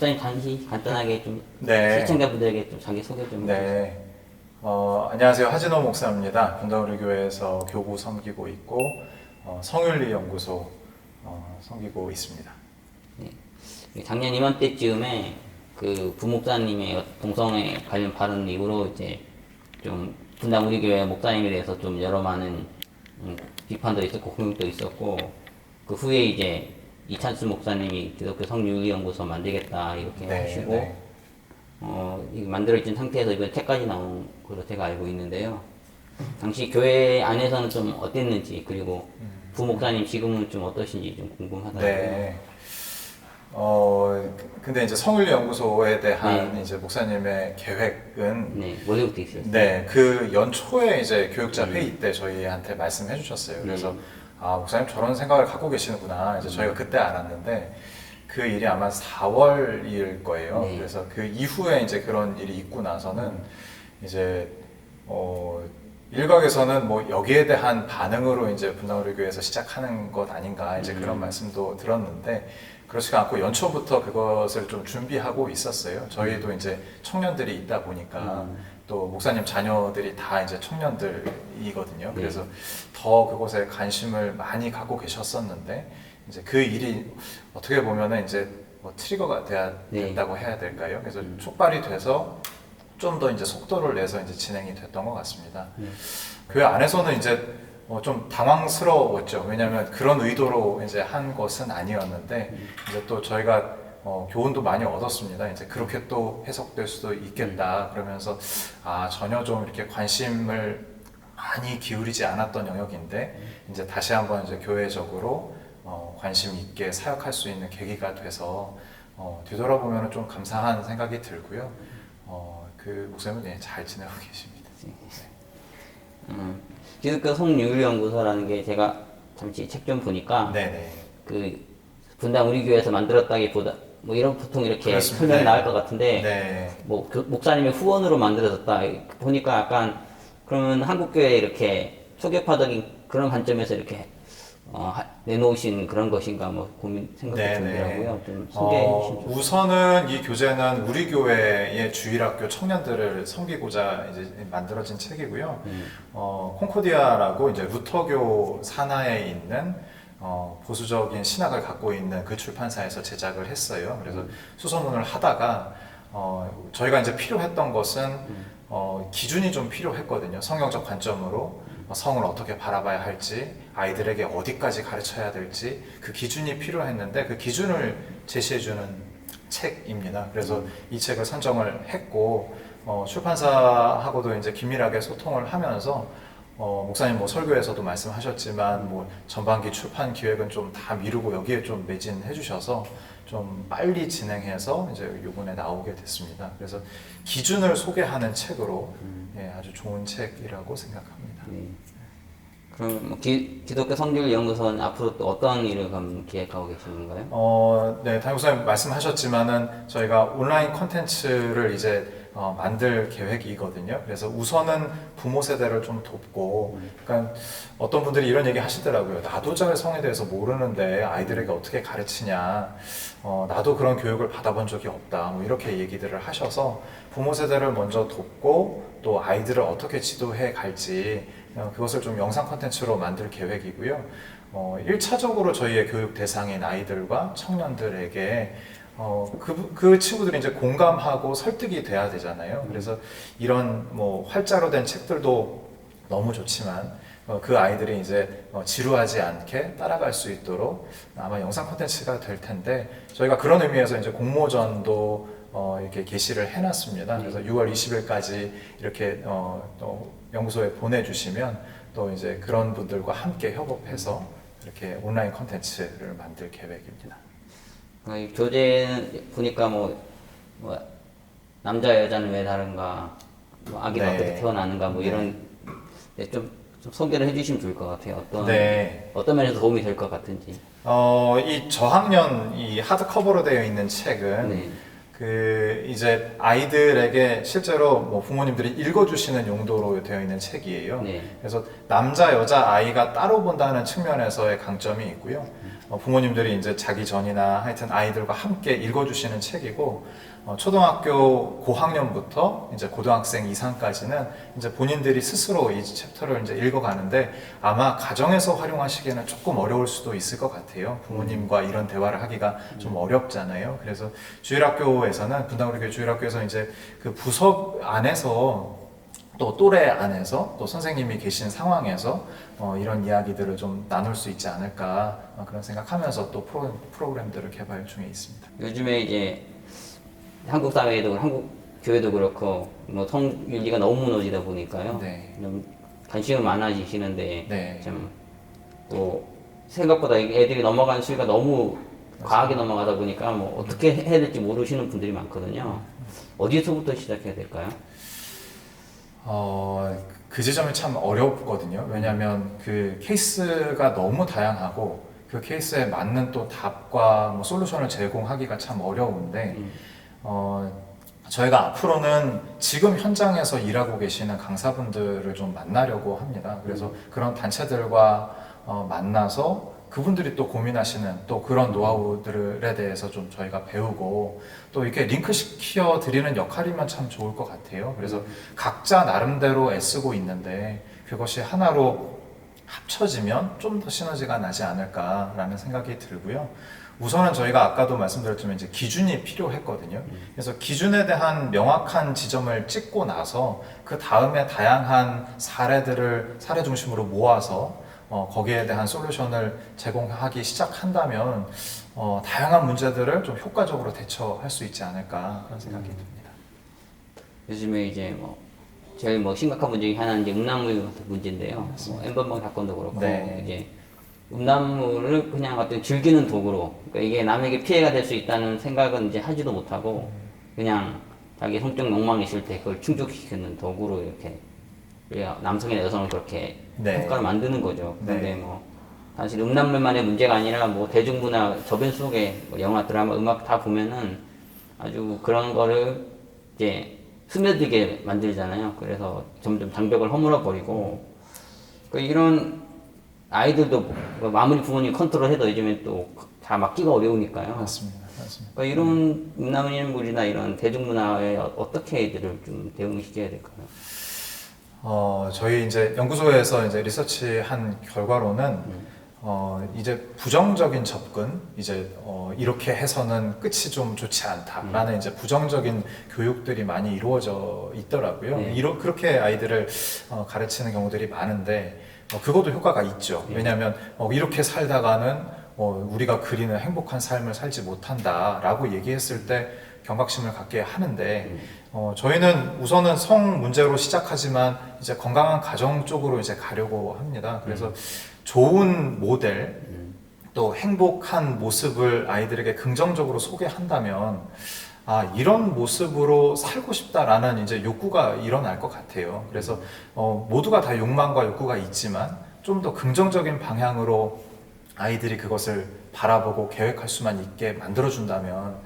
목사님 잠시 간단하게 좀 네. 시청자분들에게 좀 자기 소개 좀 해주세요. 네. 어, 안녕하세요. 하진호 목사입니다. 분당우리 교회에서 교구 섬기고 있고 어, 성윤리 연구소 어, 섬기고 있습니다. 작년 이맘때쯤에 그 부목사님의 동성애 관련 발언 이후로 이제 좀 분당 우리 교회 목사님에 대해서 좀 여러 많은 음, 비판도 있었고 공격도 있었고 그 후에 이제 이찬수 목사님이 기독교 성윤리연구소 만들겠다 이렇게 네, 하시고 네. 어, 이 만들어진 상태에서 이번 책까지 나온 걸로 제가 알고 있는데요. 당시 교회 안에서는 좀 어땠는지 그리고 부목사님 지금은 좀 어떠신지 좀 궁금하더라고요. 네. 어, 근데 이제 성윤리 연구소에 대한 이제 목사님의 계획은 네, 원래부터 있었어요. 네, 그 연초에 이제 교육자 회의 때 저희한테 말씀해 주셨어요. 그래서 아, 목사님 저런 생각을 갖고 계시는구나. 이제 저희가 그때 알았는데 그 일이 아마 4월일 거예요. 네. 그래서 그 이후에 이제 그런 일이 있고 나서는 이제 어 일각에서는 뭐 여기에 대한 반응으로 이제 분당우리 교회에서 시작하는 것 아닌가 이제 그런 말씀도 들었는데 그렇지가 않고 연초부터 그것을 좀 준비하고 있었어요. 저희도 이제 청년들이 있다 보니까 또 목사님 자녀들이 다 이제 청년들이거든요. 그래서 더 그곳에 관심을 많이 갖고 계셨었는데 이제 그 일이 어떻게 보면은 이제 뭐 트리거가 돼야 네. 된다고 해야 될까요? 그래서 촉발이 돼서 좀 더 이제 속도를 내서 이제 진행이 됐던 것 같습니다. 그 안에서는 이제 어, 좀 당황스러웠죠. 왜냐하면 그런 의도로 이제 한 것은 아니었는데 이제 또 저희가 어, 교훈도 많이 얻었습니다. 이제 그렇게 또 해석될 수도 있겠다. 그러면서 아 전혀 좀 이렇게 관심을 많이 기울이지 않았던 영역인데 이제 다시 한번 이제 교회적으로 어, 관심 있게 사역할 수 있는 계기가 돼서 어, 뒤돌아보면 좀 감사한 생각이 들고요. 어, 그 목사님은 예, 잘 지내고 계십니다. 음, 기독교 성윤리연구소라는 게 제가 잠시 책 좀 보니까 네네. 그 분당 우리 교회에서 만들었다기보다 뭐 이런 보통 이렇게 그렇습니다. 설명이 네. 나올 것 같은데 네. 뭐 그 목사님의 후원으로 만들어졌다 보니까 약간 그러면 한국 교회 이렇게 초계파적인 그런 관점에서 이렇게 어, 하- 내놓으신 그런 것인가 뭐 고민 생각이. 들더라고요. 좀 소개해 어, 주시면 좋- 우선은 이 교재는 우리 교회의 주일학교 청년들을 섬기고자 이제 만들어진 책이고요. 어, 콩코디아라고 이제 루터교 산하에 있는 어, 보수적인 신학을 갖고 있는 그 출판사에서 제작을 했어요. 그래서 수소문을 하다가 어, 저희가 이제 필요했던 것은 어, 기준이 좀 필요했거든요. 성경적 관점으로 어, 성을 어떻게 바라봐야 할지, 아이들에게 어디까지 가르쳐야 될지 그 기준이 필요했는데 그 기준을 제시해주는 책입니다. 그래서 이 책을 선정을 했고 어, 출판사하고도 이제 긴밀하게 소통을 하면서 어, 목사님 뭐 설교에서도 말씀하셨지만 뭐 전반기 출판 기획은 좀 다 미루고 여기에 좀 매진해 주셔서 좀 빨리 진행해서 이제 요번에 나오게 됐습니다. 그래서 기준을 소개하는 책으로 예, 아주 좋은 책이라고 생각합니다. 네. 그럼 뭐 기, 기독교 성률연구소는 앞으로 또 어떤 일을 그럼 기획하고 계시는 건가요? 어, 네, 담임선생님 말씀하셨지만은 저희가 온라인 콘텐츠를 이제 어, 만들 계획이거든요. 그래서 우선은 부모 세대를 좀 돕고, 그러니까 어떤 분들이 이런 얘기 하시더라고요. 나도 잘 성에 대해서 모르는데 아이들에게 어떻게 가르치냐. 어, 나도 그런 교육을 받아본 적이 없다. 뭐 이렇게 얘기들을 하셔서 부모 세대를 먼저 돕고 또 아이들을 어떻게 지도해 갈지 어, 그것을 좀 영상 콘텐츠로 만들 계획이고요. 어, 1차적으로 저희의 교육 대상인 아이들과 청년들에게 어, 그, 그 친구들이 이제 공감하고 설득이 돼야 되잖아요. 그래서 이런 뭐 활자로 된 책들도 너무 좋지만 어, 그 아이들이 이제 어, 지루하지 않게 따라갈 수 있도록 아마 영상 콘텐츠가 될 텐데 저희가 그런 의미에서 이제 공모전도 어, 이렇게 게시를 해놨습니다. 그래서 6월 20일까지 이렇게 어, 또 연구소에 보내주시면 또 이제 그런 분들과 함께 협업해서 이렇게 온라인 콘텐츠를 만들 계획입니다. 어, 이 교재 보니까 뭐, 뭐 남자 여자는 왜 다른가, 뭐 아기가 네. 어떻게 태어나는가 뭐 네. 이런 네, 좀, 좀 소개를 해주시면 좋을 것 같아요. 어떤 네. 어떤 면에서 도움이 될 것 같은지. 어, 이 저학년 이 하드 커버로 되어 있는 책은 네. 그 이제 아이들에게 실제로 뭐 부모님들이 읽어주시는 용도로 되어 있는 책이에요. 네. 그래서 남자 여자 아이가 따로 본다는 측면에서의 강점이 있고요. 어, 부모님들이 이제 자기 전이나 하여튼 아이들과 함께 읽어주시는 책이고 어, 초등학교 고학년부터 이제 고등학생 이상까지는 이제 본인들이 스스로 이 챕터를 이제 읽어가는데 아마 가정에서 활용하시기에는 조금 어려울 수도 있을 것 같아요. 부모님과 이런 대화를 하기가 좀 어렵잖아요. 그래서 주일학교에서는 분당우리교회 주일학교에서 이제 그 부서 안에서 또 또래 안에서 또 선생님이 계신 상황에서 어, 이런 이야기들을 좀 나눌 수 있지 않을까 어, 그런 생각하면서 또 프로, 프로그램들을 개발 중에 있습니다. 요즘에 이제 한국 사회도 한국 교회도 그렇고 뭐 성윤리가 너무 무너지다 보니까요. 네. 좀 관심이 많아지시는데 네. 좀또 생각보다 애들이 넘어가는 수위가 너무 과하게 넘어가다 보니까 뭐 어떻게 해야 될지 모르시는 분들이 많거든요. 어디서부터 시작해야 될까요? 어, 그 지점이 참 어렵거든요. 왜냐하면 그 케이스가 너무 다양하고 그 케이스에 맞는 또 답과 뭐 솔루션을 제공하기가 참 어려운데 어, 저희가 앞으로는 지금 현장에서 일하고 계시는 강사분들을 좀 만나려고 합니다. 그래서 그런 단체들과 어, 만나서 그분들이 또 고민하시는 또 그런 노하우들에 대해서 좀 저희가 배우고 또 이렇게 링크 시켜 드리는 역할이면 참 좋을 것 같아요. 그래서 각자 나름대로 애쓰고 있는데 그것이 하나로 합쳐지면 좀 더 시너지가 나지 않을까라는 생각이 들고요. 우선은 저희가 아까도 말씀드렸지만 이제 기준이 필요했거든요. 그래서 기준에 대한 명확한 지점을 찍고 나서 그 다음에 다양한 사례들을 사례 중심으로 모아서 어, 거기에 대한 솔루션을 제공하기 시작한다면 어, 다양한 문제들을 좀 효과적으로 대처할 수 있지 않을까 그런 생각이 듭니다. 요즘에 이제 뭐 제일 뭐 심각한 문제 중에 하나는 이제 음란물 같은 문제인데요. 뭐 엠번방 사건도 그렇고 네. 이제 음란물을 그냥 어떤 즐기는 도구로 그러니까 이게 남에게 피해가 될 수 있다는 생각은 이제 하지도 못하고 그냥 자기 성적 욕망이 있을 때 그걸 충족시키는 도구로 이렇게 남성이나 여성을 그렇게 네. 평가를 만드는 거죠. 네. 근데 뭐 사실 음란물만의 문제가 아니라 뭐 대중문화 저변 속에 뭐 영화, 드라마, 음악 다 보면은 아주 그런 거를 이제 스며들게 만들잖아요. 그래서 점점 장벽을 허물어 버리고 그 이런 아이들도 뭐 아무리 부모님 컨트롤해도 요즘에 또다 막기가 어려우니까요. 맞습니다. 맞습니다. 그러니까 이런 음란물이나 이런 대중문화에 어- 어떻게 애들을 좀 대응시켜야 될까요? 어, 저희 이제 연구소에서 이제 리서치한 결과로는 어, 이제 부정적인 접근, 이제 어, 이렇게 해서는 끝이 좀 좋지 않다라는 이제 부정적인 교육들이 많이 이루어져 있더라고요. 네. 이러, 그렇게 아이들을 어, 가르치는 경우들이 많은데 어, 그것도 효과가 있죠. 네. 왜냐하면 어, 이렇게 살다가는 어, 우리가 그리는 행복한 삶을 살지 못한다라고 얘기했을 때 경각심을 갖게 하는데 어, 저희는 우선은 성 문제로 시작하지만 이제 건강한 가정 쪽으로 이제 가려고 합니다. 그래서 좋은 모델 또 행복한 모습을 아이들에게 긍정적으로 소개한다면 아 이런 모습으로 살고 싶다라는 이제 욕구가 일어날 것 같아요. 그래서 어, 모두가 다 욕망과 욕구가 있지만 좀 더 긍정적인 방향으로 아이들이 그것을 바라보고 계획할 수만 있게 만들어준다면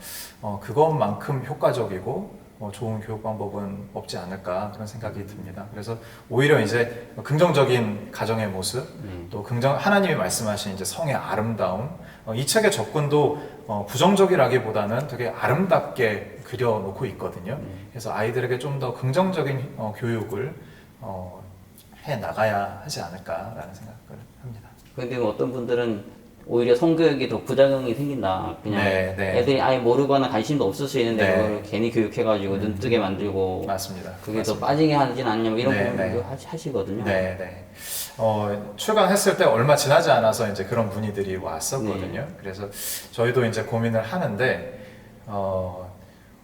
어, 그것만큼 효과적이고 어, 좋은 교육 방법은 없지 않을까 그런 생각이 듭니다. 그래서 오히려 이제 긍정적인 가정의 모습, 또 긍정 하나님이 말씀하신 이제 성의 아름다움, 어, 이 책의 접근도 어, 부정적이라기보다는 되게 아름답게 그려놓고 있거든요. 그래서 아이들에게 좀 더 긍정적인 어, 교육을 어, 해 나가야 하지 않을까라는 생각을 합니다. 뭐 어떤 분들은 오히려 성교육이 더 부작용이 생긴다. 그냥 네, 네. 애들이 아예 모르거나 관심도 없을 수 있는데 네. 그걸 괜히 교육해가지고 눈뜨게 만들고 맞습니다. 그게 맞습니다. 더 빠지게 하진 않냐 뭐 이런 네, 고민도 네. 하시- 하시거든요. 네, 네. 어, 출간했을 때 얼마 지나지 않아서 이제 그런 문의들이 왔었거든요. 네. 그래서 저희도 이제 고민을 하는데, 어,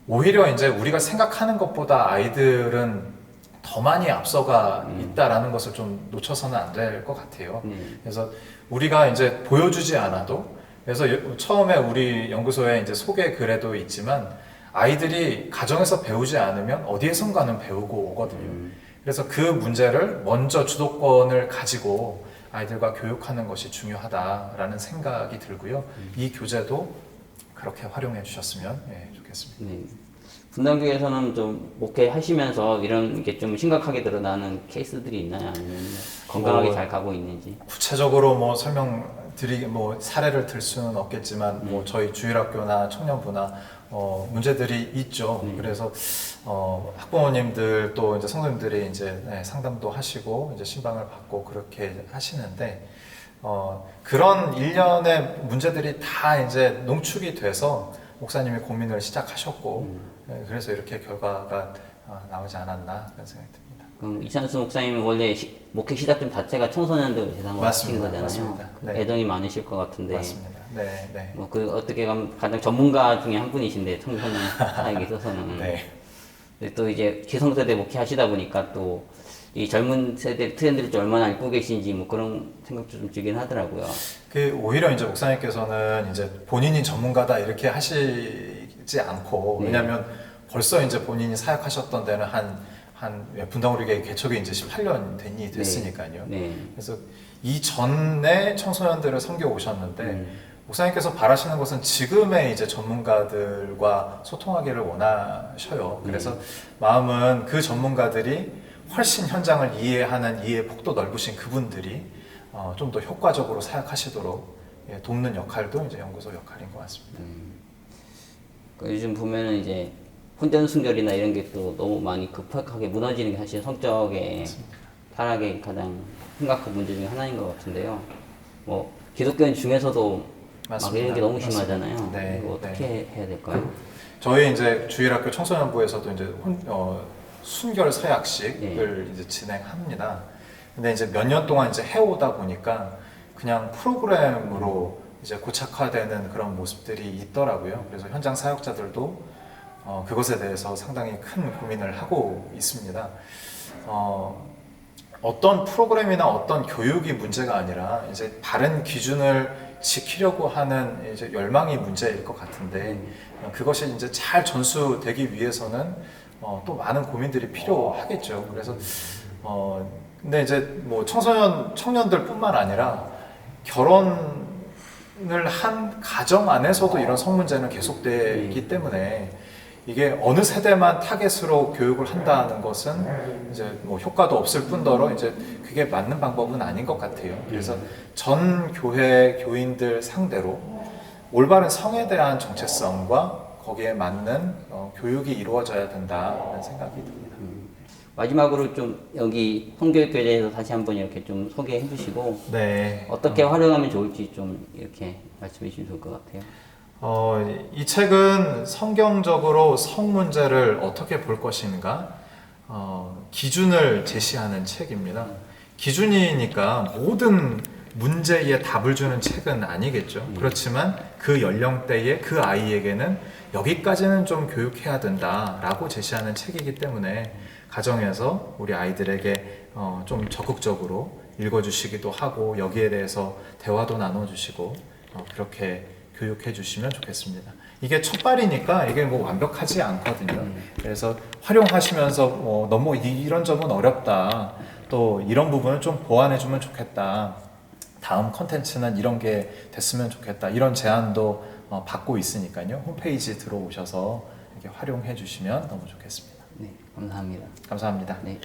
오히려 이제 우리가 생각하는 것보다 아이들은 더 많이 앞서가 음. 있다라는 것을 좀 놓쳐서는 안 될 것 같아요. 네. 그래서 우리가 이제 보여주지 않아도 그래서 여- 처음에 우리 연구소에 이제 소개 글에도 있지만 아이들이 가정에서 배우지 않으면 어디에선가는 배우고 오거든요. 음. 그래서 그 문제를 먼저 주도권을 가지고 아이들과 교육하는 것이 중요하다라는 생각이 들고요. 이 교재도 그렇게 활용해 주셨으면 예, 좋겠습니다. 네. 분당교에서는 좀 목회하시면서 이런 게 좀 심각하게 드러나는 케이스들이 있나요? 아니면 건강하게 뭐, 잘 가고 있는지? 구체적으로 뭐 설명 드리 뭐 사례를 들 수는 없겠지만 네. 뭐 저희 주일학교나 청년부나 어, 문제들이 있죠. 네. 그래서 어, 학부모님들 또 이제 성도님들이 이제 네, 상담도 하시고 이제 신방을 받고 그렇게 하시는데 어, 그런 일련의 문제들이 다 이제 농축이 돼서 목사님이 고민을 시작하셨고 음. 네, 그래서 이렇게 결과가 어, 나오지 않았나 그런 생각이 듭니다. 그럼 이찬수 목사님은 원래 시, 목회 시작점 자체가 청소년들 대상으로 맞습니다. 거잖아요. 맞습니다. 네. 애정이 많으실 것 같은데. 맞습니다. 네, 네. 뭐그 어떻게 보면 가장 전문가 중에 한 분이신데 청소년 사역에 있어서는. 네. 또 이제 기성세대 목회 하시다 보니까 또 이 젊은 세대 트렌드를 좀 얼마나 알고 계신지 뭐 그런 생각도 좀 들긴 하더라고요. 그 오히려 이제 목사님께서는 이제 본인이 전문가다 이렇게 하시지 않고 네. 왜냐하면 벌써 이제 본인이 사역하셨던 데는 한한 분당우리교회 개척이 이제 18년 된이 됐으니까요. 네. 그래서 이 전에 청소년들을 섬겨 오셨는데 음. 목사님께서 바라시는 것은 지금의 이제 전문가들과 소통하기를 원하셔요. 그래서 마음은 그 전문가들이 훨씬 현장을 이해하는 이해 폭도 넓으신 그분들이 어, 좀 더 효과적으로 사역하시도록 예, 돕는 역할도 이제 연구소 역할인 것 같습니다. 그 요즘 보면은 이제 혼전 순결이나 이런 게 또 너무 많이 급하게 무너지는 게 사실 성적의 타락의 가장 심각한 문제 중에 하나인 것 같은데요. 뭐 기독교인 중에서도 막 맞습니다. 이런 게 너무. 심하잖아요. 네, 이거 어떻게 해야 될까요? 저희 이제 주일학교 청소년부에서도 이제 혼, 어, 순결 서약식을 네. 이제 진행합니다. 근데 이제 몇 년 동안 이제 해오다 보니까 그냥 프로그램으로 이제 고착화되는 그런 모습들이 있더라고요. 그래서 현장 사역자들도 어, 그것에 대해서 상당히 큰 고민을 하고 있습니다. 어, 어떤 프로그램이나 어떤 교육이 문제가 아니라 이제 바른 기준을 지키려고 하는 이제 열망이 문제일 것 같은데 어, 그것이 이제 잘 전수되기 위해서는 어, 또 많은 고민들이 필요하겠죠. 그래서 어, 근데 이제 뭐 청소년 청년들뿐만 아니라 결혼을 한 가정 안에서도 이런 성문제는 계속되기 때문에 이게 어느 세대만 타겟으로 교육을 한다는 것은 이제 뭐 효과도 없을 뿐더러 이제 그게 맞는 방법은 아닌 것 같아요. 그래서 전 교회 교인들 상대로 올바른 성에 대한 정체성과 거기에 맞는 어, 교육이 이루어져야 된다는 생각이 듭니다. 마지막으로 좀 여기 성교육교에 대해서 다시 한번 이렇게 좀 소개해 주시고 네. 어떻게 활용하면 좋을지 좀 이렇게 말씀해 주시면 좋을 것 같아요. 어, 이 책은 성경적으로 성 문제를 어떻게 볼 것인가 어, 기준을 제시하는 책입니다. 기준이니까 모든 문제에 답을 주는 책은 아니겠죠. 그렇지만 그 연령대의 그 아이에게는 여기까지는 좀 교육해야 된다라고 제시하는 책이기 때문에 가정에서 우리 아이들에게 어, 좀 적극적으로 읽어주시기도 하고 여기에 대해서 대화도 나눠주시고 어, 그렇게 교육해 주시면 좋겠습니다. 이게 첫 발이니까 이게 뭐 완벽하지 않거든요. 그래서 활용하시면서 뭐 너무 이- 이런 점은 어렵다. 또 이런 부분을 좀 보완해 주면 좋겠다. 다음 컨텐츠는 이런 게 됐으면 좋겠다. 이런 제안도 어, 받고 있으니까요. 홈페이지 들어오셔서 이렇게 활용해 주시면 너무 좋겠습니다. 네, 감사합니다. 감사합니다. 네.